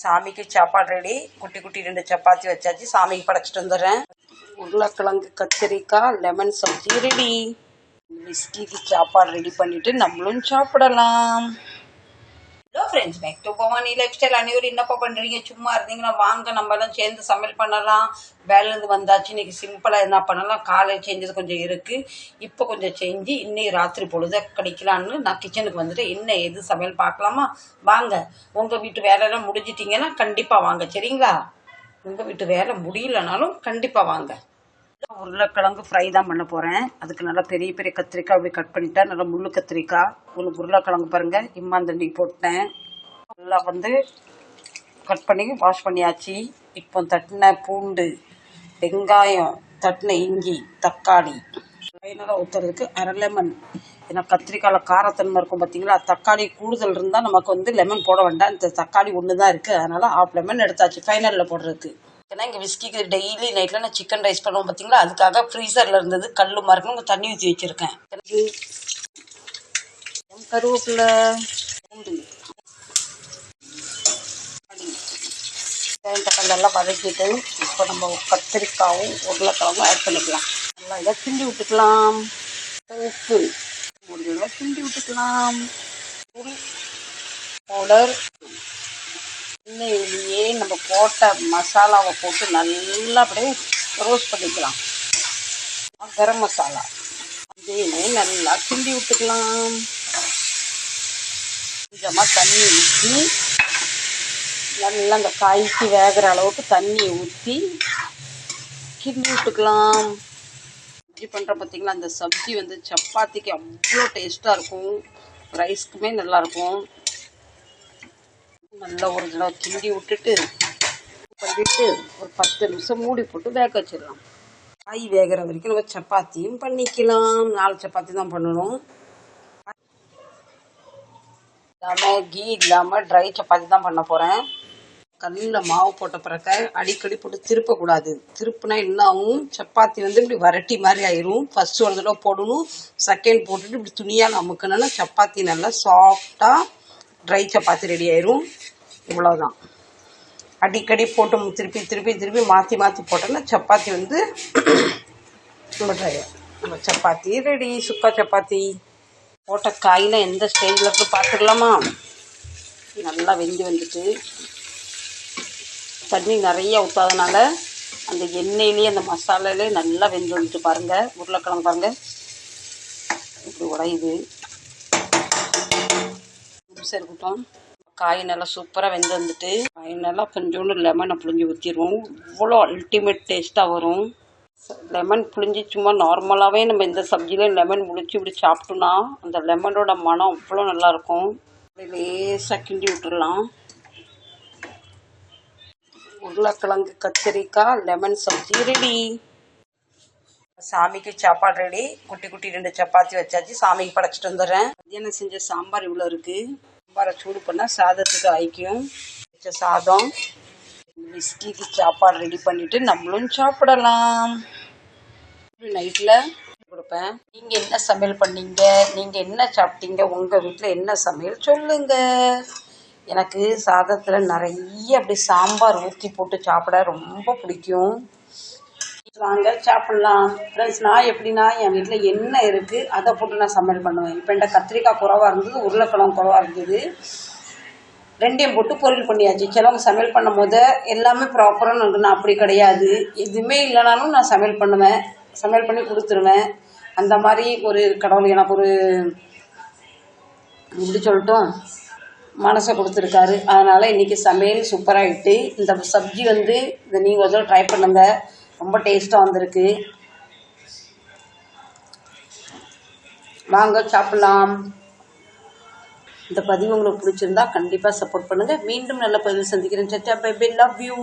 சாமிக்கு சாப்பாடு ரெடி. குட்டி குட்டி ரெண்டு சப்பாத்தி வச்சாச்சு. சாமிக்கு படைச்சிட்டு வந்துடுறேன். உருளைக்கிழங்கு கத்திரிக்காய் லெமன் சப்ஜி ரெடி விஸ்கிக்கு சாப்பாடு ரெடி பண்ணிட்டு நம்மளும் சாப்பிடலாம். Hello friends back to Bhavani lifestyle அனைவரும் என்னப்பா பண்ணுறீங்க சும்மா இருந்தீங்கன்னா வாங்க நம்ம எல்லாம் சேர்ந்து சமையல் பண்ணலாம். வேலையிலேருந்து வந்தாச்சு. இன்னைக்கு சிம்பிளாக என்ன பண்ணலாம்? காலையில் செஞ்சது கொஞ்சம் இருக்குது இப்போ கொஞ்சம் செஞ்சு இன்னைக்கு ராத்திரி பொழுத கடிக்கலான்னு நான் கிச்சனுக்கு வந்துட்டு என்ன எது சமையல் பார்க்கலாமா? வாங்க. உங்கள் வீட்டு வேலையெல்லாம் முடிஞ்சிட்டிங்கன்னா கண்டிப்பாக வாங்க. சரிங்களா? உங்கள் வீட்டு வேலை முடியலனாலும் கண்டிப்பாக வாங்க. உருளைக்கிழங்கு ஃப்ரை தான் பண்ண போகிறேன் அதுக்கு நல்லா பெரிய பெரிய கத்திரிக்காய் அப்படி கட் பண்ணிட்டேன். நல்லா முள்ளு கத்திரிக்காய். உங்களுக்கு உருளைக்கிழங்கு பாருங்கள் இம்மாந்தண்டி போட்டேன். நல்லா வந்து கட் பண்ணி வாஷ் பண்ணியாச்சு. இப்போ தட்டின பூண்டு வெங்காயம் தட்டின இஞ்சி தக்காளி. ஃபைனலாக ஊற்றுறதுக்கு அரை லெமன் ஏன்னா கத்திரிக்காயில் காரத்தன்மை இருக்கும் பார்த்தீங்களா தக்காளி கூடுதல் இருந்தால் நமக்கு வந்து லெமன் போட வேண்டாம். இந்த தக்காளி ஒன்று தான் இருக்குது அதனால் ஆஃப் லெமன் எடுத்தாச்சு ஃபைனலில் போடுறதுக்கு. ஏன்னா இங்கே விஸ்கிக்கு டெய்லி நைட்டில் நான் சிக்கன் ரைஸ் பண்ணுவோம் பார்த்தீங்களா அதுக்காக ஃப்ரீசரில் இருந்தது கல் மறக்கணும் தண்ணி ஊற்றி வச்சுருக்கேன். கருவேப்பிலை பூண்டு தக்காளி வதக்கிட்டு இப்போ நம்ம கத்திரிக்காவும் உருளைக்கிழங்கும் ஆட் பண்ணிக்கலாம். நல்லா இதை கிண்டி விட்டுக்கலாம். உப்பு முடிஞ்சதை கிண்டி விட்டுக்கலாம். தூள் பவுடர் எண்ணெயிலேயே நம்ம போட்ட மசாலாவை போட்டு நல்லா அப்படியே ரோஸ்ட் பண்ணிக்கலாம். கரம் மசாலா. இதையுமே நல்லா கிண்டி விட்டுக்கலாம். கொஞ்சமாக தண்ணி ஊற்றி நல்லா அந்த காய்க்கு வேகிற அளவுக்கு தண்ணி ஊற்றி கிண்டி விட்டுக்கலாம். சப்ஜி பண்ணுற பார்த்திங்களா அந்த சப்ஜி வந்து சப்பாத்திக்கு அவ்வளோ டேஸ்ட்டாக இருக்கும். ரைஸ்க்குமே நல்லாயிருக்கும் நல்லா ஒரு தடவை கிண்டி விட்டுட்டு பண்ணிட்டு ஒரு பத்து நிமிஷம் மூடி போட்டு வேக வச்சிடலாம். காய் வேகிற வரைக்கும் நம்ம சப்பாத்தியும் பண்ணிக்கலாம். நாலு சப்பாத்தி தான் பண்ணணும். இல்லாமல் கீ இல்லாமல் ட்ரை சப்பாத்தி தான் பண்ண போகிறேன் கல்லில் மாவு போட்ட பிறக்க அடிக்கடி போட்டு திருப்பக்கூடாது. திருப்புனா என்ன ஆகும்? சப்பாத்தி வந்து இப்படி வரட்டி மாதிரி ஆயிரும். ஃபர்ஸ்ட் ஒரு தடவை போடணும். செகண்ட் போட்டுட்டு இப்படி துணியால் அமுக்கணும்னா சப்பாத்தி நல்லா சாஃப்டாக ட்ரை சப்பாத்தி ரெடி ஆயிரும். இவ்வளோதான் அடிக்கடி போட்டு திருப்பி திருப்பி திருப்பி மாற்றி மாற்றி போட்டோன்னா சப்பாத்தி வந்து நம்ம ட்ரை நம்ம சப்பாத்தி ரெடி சுக்கா சப்பாத்தி. போட்ட காயில் எந்த ஸ்டேஜில் இருக்கு பார்த்துக்கலாமா? நல்லா வெந்து வந்துட்டு. தண்ணி நிறைய ஊற்றாதனால அந்த எண்ணெயிலேயே அந்த மசாலாலே நல்லா வெந்து வந்துட்டு பாருங்கள் உருளைக்கிழங்கு பாருங்கள் இப்படி உடையுது. நிமிஷம் காய் நல்லா சூப்பராக வெந்து வந்துட்டு காய் நல்லா கொஞ்சோண்டு லெமனை புழிஞ்சு ஊற்றிடுவோம் இவ்வளோ அல்டிமேட் டேஸ்ட்டாக வரும். லெமன் புழிஞ்சு சும்மா நார்மலாகவே நம்ம இந்த சப்ஜிலையும் லெமன் முழிச்சு இப்படி சாப்பிட்டோம்னா அந்த லெமனோட மனம் அவ்வளோ நல்லாயிருக்கும் அப்படியே லேசாக கிண்டி விட்டுடலாம் உருளைக்கிழங்கு கத்திரிக்காய் லெமன் சப்ஜி ரெடி சாமிக்கு சாப்பாடு ரெடி குட்டி குட்டி ரெண்டு சப்பாத்தி வச்சாச்சு. சாமிக்கு படைச்சிட்டு வந்துடுறேன். மத்தியானம் செஞ்ச சாம்பார் இவ்வளோ இருக்குது சாம்பாரை சூடு பண்ணால் சாதத்துக்கு ஐக்கியம். வச்ச சாதம் விஸ்கிக்கு சாப்பாடு ரெடி பண்ணிட்டு நம்மளும் சாப்பிடலாம். நைட்டில் கொடுப்பேன். நீங்கள் என்ன சமையல் பண்ணீங்க? நீங்கள் என்ன சாப்பிட்டீங்க? உங்கள் வீட்டில் என்ன சமையல் சொல்லுங்க. எனக்கு சாதத்தில் நிறைய அப்படி சாம்பார் ஊற்றி போட்டு சாப்பிட ரொம்ப பிடிக்கும். வாங்க சாப்பிட்லாம். ஃப்ரெண்ட்ஸ் நான் எப்படின்னா என் வீட்டில் என்ன இருக்குது அதை போட்டு நான் சமையல் பண்ணுவேன். இப்போ என்கிட்ட கத்திரிக்காய் குறவாக இருந்தது உருளைக்கிழங்கு குறவாக இருந்தது. ரெண்டையும் போட்டு பொரியல் பண்ணியாச்சு. சிலவங்க சமையல் பண்ணும் போது எல்லாமே ப்ராப்பராக நான் அப்படி கிடையாது. எதுவுமே இல்லைனாலும் நான் சமையல் பண்ணுவேன். சமையல் பண்ணி கொடுத்துருவேன். அந்த மாதிரி ஒரு கடவுள் எனக்கு ஒரு எப்படி சொல்லட்டும் மனசை கொடுத்துருக்காரு. அதனால் இன்றைக்கி சமையல் சூப்பராகிட்டு இந்த சப்ஜி வந்து இதை நீங்கள் ஒரு தடவை ட்ரை பண்ணுங்கள் ரொம்ப டேஸ்ட்டாக வந்திருக்கு. வாங்க சாப்பிட்லாம். இந்த பதிவு உங்களுக்கு பிடிச்சிருந்தா கண்டிப்பாக சப்போர்ட் பண்ணுங்கள் மீண்டும் நல்ல பதிவு சந்திக்கிறேன். சச்சா பை பை லவ் யூ